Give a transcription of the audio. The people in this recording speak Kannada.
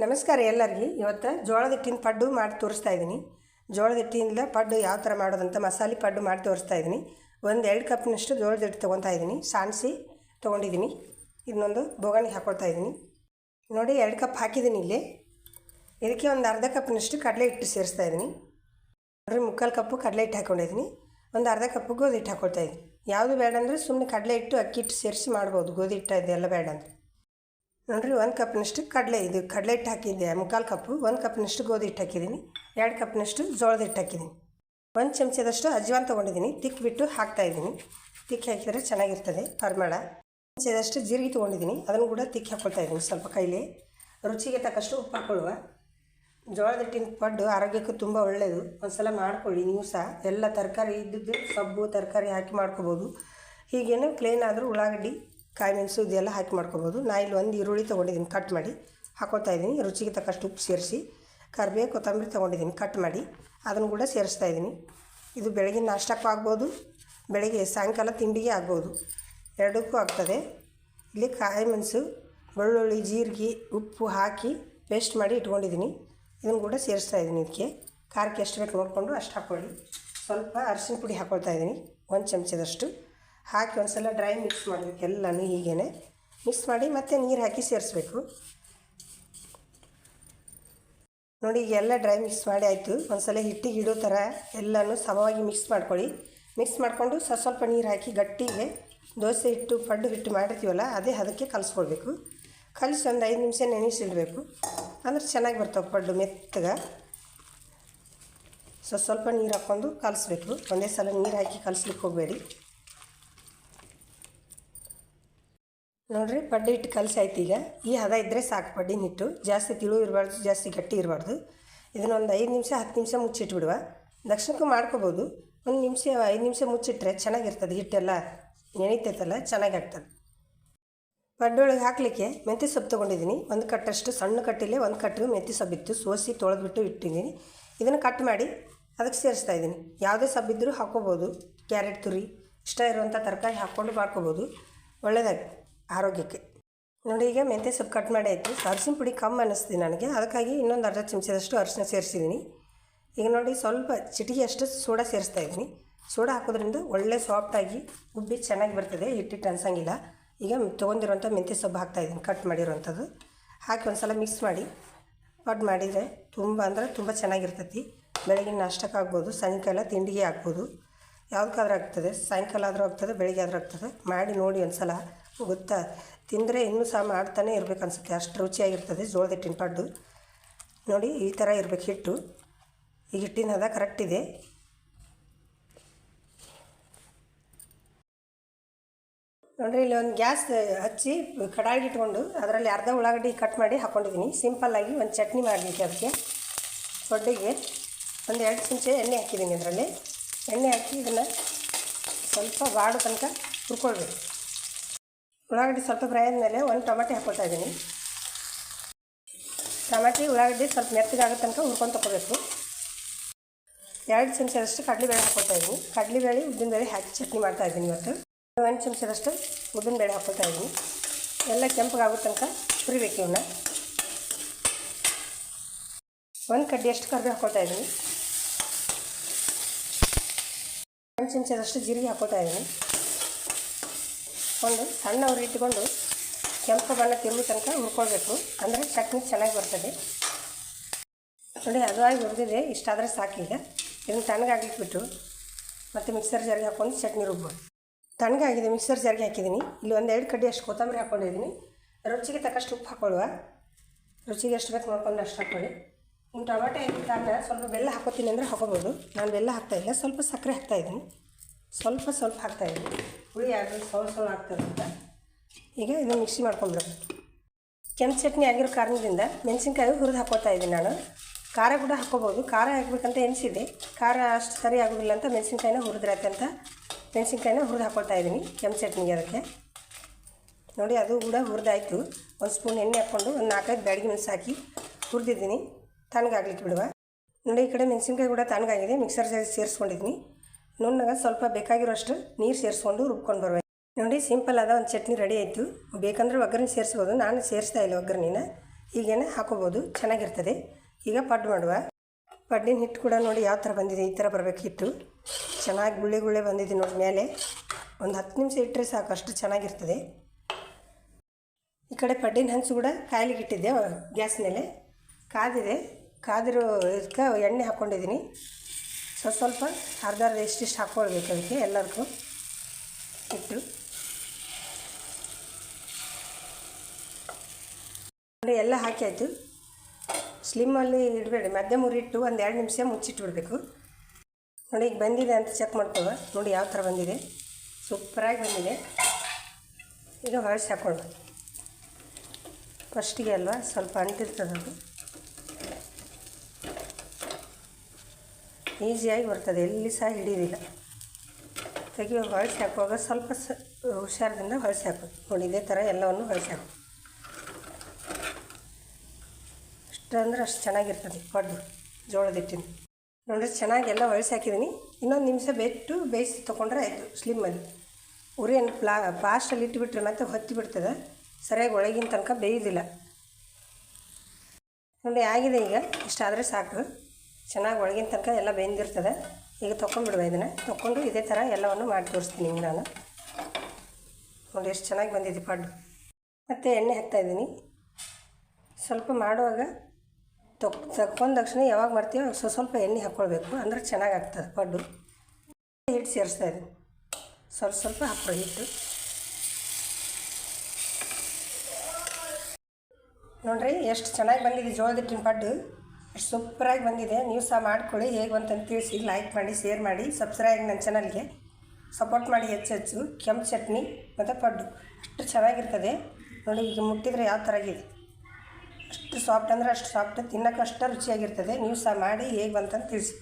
ನಮಸ್ಕಾರ ಎಲ್ಲರಿಗೆ. ಇವತ್ತು ಜೋಳದ ಹಿಟ್ಟಿನ ಪಡ್ಡು ಮಾಡಿ ತೋರಿಸ್ತಾ ಇದ್ದೀನಿ. ಜೋಳದ ಹಿಟ್ಟಿನಿಂದ ಪಡ್ಡು ಯಾವ ಥರ ಮಾಡೋದಂತ ಮಸಾಲೆ ಪಡ್ಡು ಮಾಡಿ ತೋರಿಸ್ತಾ ಇದ್ದೀನಿ. ಒಂದು ಎರಡು ಕಪ್ನಷ್ಟು ಜೋಳದ ಹಿಟ್ಟು ತೊಗೊತಾ ಇದ್ದೀನಿ. ಸಾಣಿಸಿ ತೊಗೊಂಡಿದ್ದೀನಿ. ಇದನ್ನೊಂದು ಬೋಗಣಿಗೆ ಹಾಕೊಳ್ತಾ ಇದ್ದೀನಿ. ನೋಡಿ, ಎರಡು ಕಪ್ ಹಾಕಿದ್ದೀನಿ ಇಲ್ಲಿ. ಇದಕ್ಕೆ ಒಂದು ಅರ್ಧ ಕಪ್ನಷ್ಟು ಕಡಲೆ ಹಿಟ್ಟು ಸೇರಿಸ್ತಾ ಇದ್ದೀನಿ. ನೋಡಿರಿ ಮುಕ್ಕಾಲು ಕಪ್ಪು ಕಡಲೆ ಹಿಟ್ಟು ಹಾಕ್ಕೊಂಡಿದ್ದೀನಿ ಒಂದು ಅರ್ಧ ಕಪ್ಪು ಗೋಧಿ ಹಿಟ್ಟು ಹಾಕ್ಕೊಳ್ತಾ ಇದ್ದೀನಿ. ಯಾವುದು ಬೇಡ ಅಂದರೆ ಸುಮ್ಮನೆ ಕಡಲೆ ಹಿಟ್ಟು, ಅಕ್ಕಿ ಹಿಟ್ಟು ಸೇರಿಸಿ ಮಾಡ್ಬೋದು. ಗೋಧಿ ಹಿಟ್ಟು ಇದೆಲ್ಲ ಬೇಡ ಅಂದರೆ. ನೋಡಿರಿ ಒಂದು ಕಪ್ನಷ್ಟು ಕಡಲೆ, ಇದು ಕಡಲೆ ಹಿಟ್ಟು ಹಾಕಿದ್ದೆ, ಮುಕ್ಕಾಲು ಕಪ್ಪು ಒಂದು ಕಪ್ನಷ್ಟು ಗೋಧಿ ಹಿಟ್ಟು ಹಾಕಿದ್ದೀನಿ. ಎರಡು ಕಪ್ನಷ್ಟು ಜೋಳದ ಹಿಟ್ಟು ಹಾಕಿದ್ದೀನಿ. ಒಂದು ಚಮಚದಷ್ಟು ಅಜ್ವಾನ್ ತೊಗೊಂಡಿದ್ದೀನಿ. ತಿಕ್ಕಿಬಿಟ್ಟು ಹಾಕ್ತಾಯಿದ್ದೀನಿ ತಿಕ್ಕಿ ಹಾಕಿದರೆ ಚೆನ್ನಾಗಿರ್ತದೆ, ಪರಿಮಳ. ಚಮಚದಷ್ಟು ಜೀರಿಗೆ ತೊಗೊಂಡಿದ್ದೀನಿ. ಅದನ್ನು ಕೂಡ ತಿಕ್ಕಿ ಹಾಕ್ಕೊಳ್ತಾ ಇದ್ದೀನಿ ಸ್ವಲ್ಪ ಕೈಲಿ. ರುಚಿಗೆ ತಕ್ಕಷ್ಟು ಉಪ್ಪು ಹಾಕ್ಕೊಳ್ಳುವ ಜೋಳದ ಹಿಟ್ಟಿನ ಪಡ್ಡು ಆರೋಗ್ಯಕ್ಕೂ ತುಂಬ ಒಳ್ಳೆಯದು ಒಂದು ಸಲ ಮಾಡ್ಕೊಳ್ಳಿ ನೀವು ಸಹ. ಎಲ್ಲ ತರಕಾರಿ ಇದ್ದಿದ್ದು ಸೊಪ್ಪು ತರಕಾರಿ ಹಾಕಿ ಮಾಡ್ಕೋಬೋದು. ಹೀಗೇನು ಪ್ಲೇನ್ ಆದರೂ ಉಳ್ಳಾಗಡ್ಡಿ ಕಾಯಿ ಮೆಣಸು ಇದೆಲ್ಲ ಹಾಕಿ ಮಾಡ್ಕೊಬೋದು. ನಾ ಇಲ್ಲಿ ಒಂದು ಈರುಳ್ಳಿ ತೊಗೊಂಡಿದ್ದೀನಿ ಕಟ್ ಮಾಡಿ. ಹಾಕೋತಾ ಇದ್ದೀನಿ. ರುಚಿಗೆ ತಕ್ಕಷ್ಟು ಉಪ್ಪು ಸೇರಿಸಿ. ಕರಿಬೇವು, ಕೊತ್ತಂಬರಿ ತೊಗೊಂಡಿದ್ದೀನಿ ಕಟ್ ಮಾಡಿ. ಅದನ್ನು ಕೂಡ ಸೇರಿಸ್ತಾ ಇದ್ದೀನಿ. ಇದು ಬೆಳಗ್ಗೆ ನಾಷ್ಟಕ್ಕೂ ಆಗ್ಬೋದು. ಬೆಳಗ್ಗೆ ಸಾಯಂಕಾಲ ತಿಂಡಿಗೆ ಆಗ್ಬೋದು. ಎರಡಕ್ಕೂ ಆಗ್ತದೆ. ಇಲ್ಲಿ ಕಾಯಿ ಮೆಣಸು, ಬೆಳ್ಳುಳ್ಳಿ, ಜೀರಿಗೆ, ಉಪ್ಪು ಹಾಕಿ ಪೇಸ್ಟ್ ಮಾಡಿ ಇಟ್ಕೊಂಡಿದ್ದೀನಿ. ಇದನ್ನು ಕೂಡ ಸೇರಿಸ್ತಾ ಇದ್ದೀನಿ ಇದಕ್ಕೆ. ಖಾರಕ್ಕೆ ಎಷ್ಟು ಬೇಕು ನೋಡಿಕೊಂಡು ಅಷ್ಟು ಹಾಕ್ಕೊಳ್ಳಿ ಸ್ವಲ್ಪ ಅರಿಶಿನ ಪುಡಿ ಹಾಕ್ಕೊಳ್ತಾ ಇದ್ದೀನಿ. ಒಂದು ಚಮಚದಷ್ಟು. ಹಾಕಿ ಒಂದು ಸಲ ಡ್ರೈ ಮಿಕ್ಸ್ ಮಾಡಬೇಕು ಎಲ್ಲನೂ ಹೀಗೇ ಮಿಕ್ಸ್ ಮಾಡಿ ಮತ್ತೆ ನೀರು ಹಾಕಿ ಸೇರಿಸ್ಬೇಕು. ನೋಡಿ, ಈಗ ಎಲ್ಲ ಡ್ರೈ ಮಿಕ್ಸ್ ಮಾಡಿ ಆಯಿತು. ಒಂದು ಸಲ ಹಿಟ್ಟಿಗೆ ಇಡೋ ಥರ ಎಲ್ಲನೂ ಸಮವಾಗಿ ಮಿಕ್ಸ್ ಮಾಡ್ಕೊಳ್ಳಿ. ಮಿಕ್ಸ್ ಮಾಡಿಕೊಂಡು ಸ್ವಲ್ಪ ಸ್ವಲ್ಪ ನೀರು ಹಾಕಿ ಗಟ್ಟಿಗೆ ದೋಸೆ ಹಿಟ್ಟು, ಪಡ್ಡು ಹಿಟ್ಟು ಮಾಡಿರ್ತೀವಲ್ಲ, ಅದೇ ಅದಕ್ಕೆ ಕಲಿಸ್ಕೊಳ್ಬೇಕು. ಕಲಿಸಿ ಒಂದು ಐದು ನಿಮಿಷ ನೆನೆಸಿಡಬೇಕು. ಅಂದ್ರೆ ಚೆನ್ನಾಗಿ ಬರ್ತಾವೆ ಪಡ್ಡು ಮೆತ್ತಗೆ. ಸ್ವಲ್ಪ ಸ್ವಲ್ಪ ನೀರು ಹಾಕ್ಕೊಂಡು ಕಲಿಸ್ಬೇಕು. ಒಂದೇ ಸಲ ನೀರು ಹಾಕಿ ಕಲಿಸ್ಲಿಕ್ಕೆ ಹೋಗಬೇಡಿ. ನೋಡಿರಿ, ಪಡ್ಡಿ ಹಿಟ್ಟು ಕಲಸಿ ಆಯ್ತು ಈಗ. ಈ ಹದ ಇದ್ದರೆ ಸಾಕು, ಪಡ್ಡಿನ ಹಿಟ್ಟು. ಜಾಸ್ತಿ ತಿಳು ಇರಬಾರ್ದು, ಜಾಸ್ತಿ ಗಟ್ಟಿ ಇರಬಾರ್ದು. ಇದನ್ನೊಂದು ಐದು ನಿಮಿಷ, ಹತ್ತು ನಿಮಿಷ ಮುಚ್ಚಿಟ್ಬಿಡುವ. ದಕ್ಷಿಣಕ್ಕೂ ಮಾಡ್ಕೋಬೋದು. ಒಂದು ನಿಮಿಷ, ಐದು ನಿಮಿಷ ಮುಚ್ಚಿಟ್ರೆ ಚೆನ್ನಾಗಿರ್ತದೆ ಹಿಟ್ಟೆಲ್ಲ. ನೆನೀತೈತಲ್ಲ ಚೆನ್ನಾಗಿ ಆಗ್ತದೆ ಪಡ್ಡೊಳಗೆ ಹಾಕಲಿಕ್ಕೆ ಮೆಂತ್ಯ ಸೊಪ್ಪು ತೊಗೊಂಡಿದ್ದೀನಿ. ಒಂದು ಕಟ್ಟಷ್ಟು, ಸಣ್ಣ ಕಟ್ಟಿಲ್ಲ ಒಂದು ಕಟ್ಟು ಮೆಂತ್ಯ ಸೊಬ್ಬಿತ್ತು ಸೋಸಿ ತೊಳೆದ್ಬಿಟ್ಟು ಇಟ್ಟಿದ್ದೀನಿ. ಇದನ್ನು ಕಟ್ ಮಾಡಿ ಅದಕ್ಕೆ ಸೇರಿಸ್ತಾ ಇದ್ದೀನಿ. ಯಾವುದೇ ಸಬ್ಬಿದ್ದರೂ ಹಾಕ್ಕೋಬೋದು. ಕ್ಯಾರೆಟ್ ತುರಿ, ಇಷ್ಟ ಇರುವಂಥ ತರಕಾರಿ ಹಾಕ್ಕೊಂಡು ಮಾಡ್ಕೋಬೋದು. ಒಳ್ಳೆಯದಾಗಿ ಆರೋಗ್ಯಕ್ಕೆ. ನೋಡಿ ಈಗ ಮೆಂತ್ಯ ಸೊಪ್ಪು ಕಟ್ ಮಾಡಿ ಆಯಿತು. ಅರಿಶಿನ ಪುಡಿ ಕಮ್ಮಿ ಅನ್ನಿಸ್ತೀನಿ ನನಗೆ. ಅದಕ್ಕಾಗಿ ಇನ್ನೊಂದು ಅರ್ಧ ಚಮಚದಷ್ಟು ಅರಿಶಿನ ಸೇರಿಸಿದ್ದೀನಿ. ಈಗ ನೋಡಿ ಸ್ವಲ್ಪ ಚಿಟಿಗೆಯಷ್ಟು ಸೋಡಾ ಸೇರಿಸ್ತಾ ಇದ್ದೀನಿ. ಸೋಡಾ ಹಾಕೋದ್ರಿಂದ ಒಳ್ಳೆ ಸಾಫ್ಟಾಗಿ ಉಬ್ಬಿ ಚೆನ್ನಾಗಿ ಬರ್ತದೆ. ಹಿಟ್ಟಿಟ್ಟು ಅನ್ಸಂಗಿಲ್ಲ. ಈಗ ತೊಗೊಂಡಿರೋಂಥ ಮೆಂತ್ಯ ಸೊಪ್ಪು ಹಾಕ್ತಾಯಿದ್ದೀನಿ ಕಟ್ ಮಾಡಿರುವಂಥದ್ದು. ಹಾಕಿ ಒಂದು ಸಲ ಮಿಕ್ಸ್ ಮಾಡಿ. ಪಡ್ ಮಾಡಿದರೆ ತುಂಬ ಅಂದರೆ ತುಂಬ ಚೆನ್ನಾಗಿರ್ತೈತಿ. ಬೆಳಗಿನ ನಾಷ್ಟಕ್ಕೆ ಆಗ್ಬೋದು, ಸಾಯಂಕಾಲ ತಿಂಡಿಗೆ ಹಾಕ್ಬೋದು ಯಾವುದಕ್ಕಾದ್ರೂ ಆಗ್ತದೆ. ಸಾಯಂಕಾಲ ಆದರೂ ಆಗ್ತದೆ, ಬೆಳಿಗ್ಗೆ ಆದರೂ ಆಗ್ತದೆ. ಮಾಡಿ ನೋಡಿ ಒಂದು ಸಲ ಗೊತ್ತಾ? ತಿಂದರೆ ಇನ್ನೂ ಸಹ ಮಾಡ್ತಾನೆ ಇರಬೇಕು ಅನಿಸುತ್ತೆ. ಅಷ್ಟು ರುಚಿಯಾಗಿರ್ತದೆ ಜೋಳದ ಹಿಟ್ಟಿನ ಪಡ್ಡು. ನೋಡಿ, ಈ ಥರ ಇರಬೇಕು ಹಿಟ್ಟು. ಈ ಹಿಟ್ಟಿನ ಕರೆಕ್ಟ್ ಇದೆ. ನೋಡಿರಿ, ಇಲ್ಲಿ ಒಂದು ಗ್ಯಾಸ್ ಹಚ್ಚಿ ಕಡಾಯಿ ಇಟ್ಕೊಂಡು ಅದರಲ್ಲಿ ಅರ್ಧ ಉಳ್ಳಾಗಡ್ಡಿ ಕಟ್ ಮಾಡಿ ಹಾಕ್ಕೊಂಡಿದ್ದೀನಿ ಸಿಂಪಲ್ಲಾಗಿ ಒಂದು ಚಟ್ನಿ ಮಾಡಲಿಕ್ಕೆ ಅದಕ್ಕೆ. ದೊಡ್ಡಿಗೆ ಒಂದು ಎರಡು ಚಿಂಚೆ ಎಣ್ಣೆ ಹಾಕಿದ್ದೀನಿ ಇದರಲ್ಲಿ. ಎಣ್ಣೆ ಹಾಕಿ ಇದನ್ನು ಸ್ವಲ್ಪ ಬಾಡು ತನಕ ಹುರ್ಕೊಳ್ಬೇಕು. ಉಳ್ಳಾಗಡ್ಡಿ ಸ್ವಲ್ಪ ಫ್ರೈ ಆದಮೇಲೆ ಒಂದು ಟೊಮೆಟೊ ಹಾಕ್ಕೊಳ್ತಾ ಇದ್ದೀನಿ. ಟೊಮೆಟೊ, ಉಳ್ಳಾಗಡ್ಡಿ ಸ್ವಲ್ಪ ಮೆತ್ತಗಾಗೋ ತನಕ ಹುರ್ಕೊಂಡು ತೊಗೋಬೇಕು ಎರಡು ಚಮಚದಷ್ಟು ಕಡಲೆಬೇಳೆ ಹಾಕ್ಕೊಳ್ತಾ ಇದ್ದೀನಿ. ಕಡಲೆಬೇಳೆ, ಉದ್ದಿನಬೇಳೆ ಹಾಕಿ ಚಟ್ನಿ ಮಾಡ್ತಾ ಇದ್ದೀನಿ ಇವತ್ತು. ಒಂದು ಚಮಚದಷ್ಟು ಉದ್ದಿನಬೇಳೆ ಹಾಕ್ಕೊಳ್ತಾ ಇದ್ದೀನಿ. ಎಲ್ಲ ಕೆಂಪಗಾಗೋ ತನಕ ಹುರಿಬೇಕು ಇವನ್ನ ಒಂದು ಕಡ್ಡಿಯಷ್ಟು ಕರಿಬೇವು ಹಾಕ್ಕೊಳ್ತಾ ಇದ್ದೀನಿ. ಒಂದು ಚಮಚದಷ್ಟು ಜೀರಿಗೆ ಹಾಕ್ಕೊಳ್ತಾ ಇದ್ದೀನಿ. ಒಂದು ಸಣ್ಣ ಉರಿ ಇಟ್ಕೊಂಡು ಕೆಂಪು ಬಣ್ಣ ತಿರುಗಿ ತನಕ ಹುರ್ಕೊಳ್ಬೇಕು. ಅಂದರೆ ಚಟ್ನಿ ಚೆನ್ನಾಗಿ ಬರ್ತದೆ. ನೋಡಿ, ಅದು ಆಗಿ ಹುರಿದಿದೆ. ಇಷ್ಟಾದರೆ ಸಾಕೀಗ ಇದನ್ನು ತಣ್ಣಗಾಗ್ಲಿಕ್ಕೆ ಬಿಟ್ಟು ಮತ್ತು ಮಿಕ್ಸರ್ ಜಾರಿಗೆ ಹಾಕ್ಕೊಂಡು ಚಟ್ನಿ ರುಬ್ಬೋದು. ತಣ್ಣಗಾಗಿದೆ ಮಿಕ್ಸರ್ ಜಾರಿಗೆ ಹಾಕಿದ್ದೀನಿ. ಇಲ್ಲಿ ಒಂದು ಎರಡು ಕಡ್ಡಿ ಅಷ್ಟು ಕೊತ್ತಂಬರಿ ಹಾಕ್ಕೊಂಡಿದ್ದೀನಿ ರುಚಿಗೆ ತಕ್ಕಷ್ಟು ಉಪ್ಪು ಹಾಕ್ಕೊಳ್ಳುವ ರುಚಿಗೆ ಎಷ್ಟು ಬೇಕು ನೋಡ್ಕೊಂಡು ಅಷ್ಟು ಹಾಕ್ಕೊಳ್ಳಿ ಇನ್ನು ಟೊಮೆಟೊ ಇದ್ದಾಗ ಸ್ವಲ್ಪ ಬೆಲ್ಲ ಹಾಕೋತೀನಿ ಅಂದರೆ ಹಾಕೋಬೋದು. ನಾನು ಬೆಲ್ಲ ಹಾಕ್ತಾಯಿಲ್ಲ ಸ್ವಲ್ಪ ಸಕ್ಕರೆ ಹಾಕ್ತಾಯಿದ್ದೀನಿ ಸ್ವಲ್ಪ ಸ್ವಲ್ಪ ಹಾಕ್ತಾಯಿದ್ದೀನಿ ಹುಳಿ ಆಗಲಿ ಸ್ವಲ್ಪ ಸ್ವಲ್ಪ ಆಗ್ತದೆ ಈಗ ಇದನ್ನು ಮಿಕ್ಸಿ ಮಾಡ್ಕೊಂಬಿಡೋದು ಕೆಂಪು ಚಟ್ನಿ ಆಗಿರೋ ಕಾರಣದಿಂದ ಮೆಣಸಿನ್ಕಾಯಿ ಹುರಿದು ಹಾಕೋತಾ ಇದ್ದೀನಿ ನಾನು. ಖಾರ ಕೂಡ ಹಾಕೋಬೋದು ಖಾರ ಹಾಕ್ಬೇಕಂತ ಎನಿಸಿದೆ ಖಾರ ಅಷ್ಟು ಸರಿ ಆಗೋದಿಲ್ಲ ಅಂತ ಮೆಣಸಿನ್ಕಾಯಿನ ಹುರಿದ್ರೈತೆ ಅಂತ ಮೆಣಸಿನ್ಕಾಯಿನ ಹುರಿದು ಹಾಕೊಳ್ತಾ ಇದ್ದೀನಿ ಕೆಂಪು ಚಟ್ನಿಗೆ ಅದಕ್ಕೆ. ನೋಡಿ, ಅದು ಕೂಡ ಹುರಿದಾಯಿತು. ಒಂದು ಸ್ಪೂನ್ ಎಣ್ಣೆ ಹಾಕ್ಕೊಂಡು ಒಂದು ನಾಲ್ಕೈದು ಬ್ಯಾಡಿಗೆ ಮೆಣಸು ಹಾಕಿ ಹುರಿದಿದ್ದೀನಿ. ತಣ್ಣಗಾಗ್ಲಿಕ್ಕೆ ಬಿಡುವ. ನೋಡಿ, ಈ ಕಡೆ ಮೆಣಸಿನ್ಕಾಯಿ ಕೂಡ ತಣ್ಣಗಾಗಿದೆ. ಮಿಕ್ಸರ್ ಸೇರಿಸ್ಕೊಂಡಿದ್ದೀನಿ. ನುಣ್ಣಗೆ ಸ್ವಲ್ಪ ಬೇಕಾಗಿರೋಷ್ಟು ನೀರು ಸೇರಿಸ್ಕೊಂಡು ರುಬ್ಕೊಂಡು ಬರ್ಬೇಕು. ನೋಡಿ, ಸಿಂಪಲ್ ಆದ ಒಂದು ಚಟ್ನಿ ರೆಡಿ ಆಯಿತು. ಬೇಕಂದ್ರೆ ಒಗ್ಗರಣೆ ಸೇರಿಸ್ಬೋದು. ನಾನು ಸೇರಿಸ್ತಾ ಇಲ್ಲ ಒಗ್ಗರಣೆನ. ಈಗೇನೆ ಹಾಕೋಬೋದು. ಚೆನ್ನಾಗಿರ್ತದೆ. ಈಗ ಪಡ್ಡು ಮಾಡುವ. ಪಡ್ಡಿನ ಹಿಟ್ಟು ಕೂಡ ನೋಡಿ ಯಾವ ಥರ ಬಂದಿದೆ, ಈ ಥರ ಬರಬೇಕು ಹಿಟ್ಟು. ಚೆನ್ನಾಗಿ ಗುಳ್ಳೆ ಗುಳ್ಳೆ ಬಂದಿದೆ ನೋಡಿ ಮೇಲೆ. ಒಂದು ಹತ್ತು ನಿಮಿಷ ಇಟ್ಟರೆ ಸಾಕು, ಅಷ್ಟು ಚೆನ್ನಾಗಿರ್ತದೆ. ಈ ಕಡೆ ಪಡ್ಡಿನ ಹಂಚು ಕೂಡ ಕಾಯಿಲಿಗೆ ಇಟ್ಟಿದ್ದೆ, ಗ್ಯಾಸ್ ಮೇಲೆ. ಕಾದಿದೆ. ಕಾದಿರೋ ಇದಕ್ಕೆ ಎಣ್ಣೆ ಹಾಕ್ಕೊಂಡಿದ್ದೀನಿ ಸ್ವಲ್ಪ ಸ್ವಲ್ಪ ಅರ್ಧ ಅರ್ಧ ಇಷ್ಟಿಷ್ಟು ಹಾಕ್ಕೊಳ್ಬೇಕು ಅದಕ್ಕೆ ಎಲ್ಲರಿಗೂ ಇಟ್ಟು. ಎಲ್ಲ ಹಾಕಿ ಆಯಿತು ಸ್ಲಿಮ್ಮಲ್ಲಿ ಇಡಬೇಡಿ. ಮಧ್ಯಮ ಉರಿ ಇಟ್ಟು ಒಂದು ಎರಡು ನಿಮಿಷ ಮುಚ್ಚಿಟ್ಬಿಡ್ಬೇಕು. ನೋಡಿ, ಈಗ ಬಂದಿದೆ ಅಂತ ಚೆಕ್ ಮಾಡ್ಕೊವ ನೋಡಿ ಯಾವ ಥರ ಬಂದಿದೆ. ಸೂಪರಾಗಿ ಬಂದಿದೆ. ಈಗ ಹೊಳಸಿ ಹಾಕ್ಕೊಂಡು ಫಸ್ಟಿಗೆ ಅಲ್ವಾ? ಸ್ವಲ್ಪ ಅಂಟಿರ್ತದೆ ಅದು. ಈಸಿಯಾಗಿ ಬರ್ತದೆ, ಎಲ್ಲಿ ಸಹ ಹಿಡಿಯೋದಿಲ್ಲ ತೆಗೆಯೋ ಹೊಳಸಿ ಹಾಕುವಾಗ ಸ್ವಲ್ಪ ಸ, ಹುಷಾರದಿಂದ ಹೊಳಸಿ ಹಾಕೋದು ನೋಡಿ, ಇದೇ ಥರ ಎಲ್ಲವನ್ನು ಹೊಳಸಿ ಹಾಕು. ಅಷ್ಟು ಅಂದ್ರೆ ಅಷ್ಟು ಚೆನ್ನಾಗಿರ್ತದೆ, ಪಡ್ಡು, ಜೋಳದ ಹಿಟ್ಟಿನ ನೋಡಿದ್ರೆ ಚೆನ್ನಾಗಿ ಎಲ್ಲ ಹೊಳಸಿ ಹಾಕಿದ್ದೀನಿ. ಇನ್ನೊಂದು ನಿಮಿಷ ಬಿಟ್ಟು ಬೇಯಿಸಿ ತೊಗೊಂಡ್ರೆ ಆಯಿತು, ಸ್ಲಿಮ್ಮಲ್ಲಿ. ಉರಿಯನ್ನು ಪ್ಲಾ ಫಾಸ್ಟಲ್ಲಿ ಇಟ್ಟುಬಿಟ್ರೆ ಮತ್ತೆ ಹೊತ್ತಿ ಬಿಡ್ತದೆ. ಸರಿಯಾಗಿ ಒಳಗಿನ ತನಕ ಬೇಯೋದಿಲ್ಲ. ನೋಡಿ, ಆಗಿದೆ ಈಗ. ಇಷ್ಟಾದರೆ ಸಾಕು. ಚೆನ್ನಾಗಿ ಒಳಗಿನ ತನಕ ಎಲ್ಲ ಬೆಂದಿರ್ತದೆ. ಈಗ ತೊಗೊಂಡ್ಬಿಡುವ ಇದನ್ನು. ತೊಗೊಂಡು ಇದೇ ಥರ ಎಲ್ಲವನ್ನು ಮಾಡಿ ತೋರಿಸ್ತೀನಿ ನಿಮ್ಗೆ ನಾನು. ನೋಡಿ ಎಷ್ಟು ಚೆನ್ನಾಗಿ ಬಂದಿದೆ ಪಡ್ಡು. ಮತ್ತು ಎಣ್ಣೆ ಹಾಕ್ತಾಯಿದ್ದೀನಿ ಸ್ವಲ್ಪ ಮಾಡುವಾಗ ತೊಕ್, ತಕ್ಕೊಂಡ ತಕ್ಷಣ ಯಾವಾಗ ಮಾಡ್ತೀವೋ ಸ್ವಲ್ಪ ಸ್ವಲ್ಪ ಎಣ್ಣೆ ಹಾಕ್ಕೊಳ್ಬೇಕು. ಅಂದರೆ ಚೆನ್ನಾಗಿ ಆಗ್ತದೆ ಪಡ್ಡು. ಹಿಟ್ಟು ಸೇರಿಸ್ತಾ ಇದ್ದೀನಿ. ಸ್ವಲ್ಪ ಸ್ವಲ್ಪ ಹಾಕ್ಕೊಳ್ಳಿ ಹಿಟ್ಟು. ನೋಡ್ರಿ ಎಷ್ಟು ಚೆನ್ನಾಗಿ ಬಂದಿದೆ ಜೋಳದ ಹಿಟ್ಟಿನ ಪಡ್ಡು. ಎಷ್ಟು ಸೂಪರಾಗಿ ಬಂದಿದೆ. ನೀವು ಸಹ ಮಾಡ್ಕೊಳ್ಳಿ. ಹೇಗೆ ಬಂತಂತ ತಿಳಿಸಿ. ಲೈಕ್ ಮಾಡಿ ಶೇರ್ ಮಾಡಿ ಸಬ್ಸ್ಕ್ರೈಬ್ ನನ್ನ ಚಾನಲ್ಗೆ ಸಪೋರ್ಟ್ ಮಾಡಿ ಹೆಚ್ಚು ಹೆಚ್ಚು. ಕೆಂಪು ಚಟ್ನಿ ಮತ್ತು ಪಡ್ಡು. ಅಷ್ಟು ಚೆನ್ನಾಗಿರ್ತದೆ. ನೋಡಿ, ಈಗ ಮುಟ್ಟಿದರೆ ಯಾವ ಥರ ಆಗಿದೆ. ಅಷ್ಟು ಸಾಫ್ಟ್ ಅಂದರೆ ಅಷ್ಟು ಸಾಫ್ಟ್ ತಿನ್ನೋಕೆ ಅಷ್ಟು ರುಚಿಯಾಗಿರ್ತದೆ. ನೀವು ಸಹ ಮಾಡಿ, ಹೇಗೆ ಬಂತಂತ ತಿಳಿಸಿ.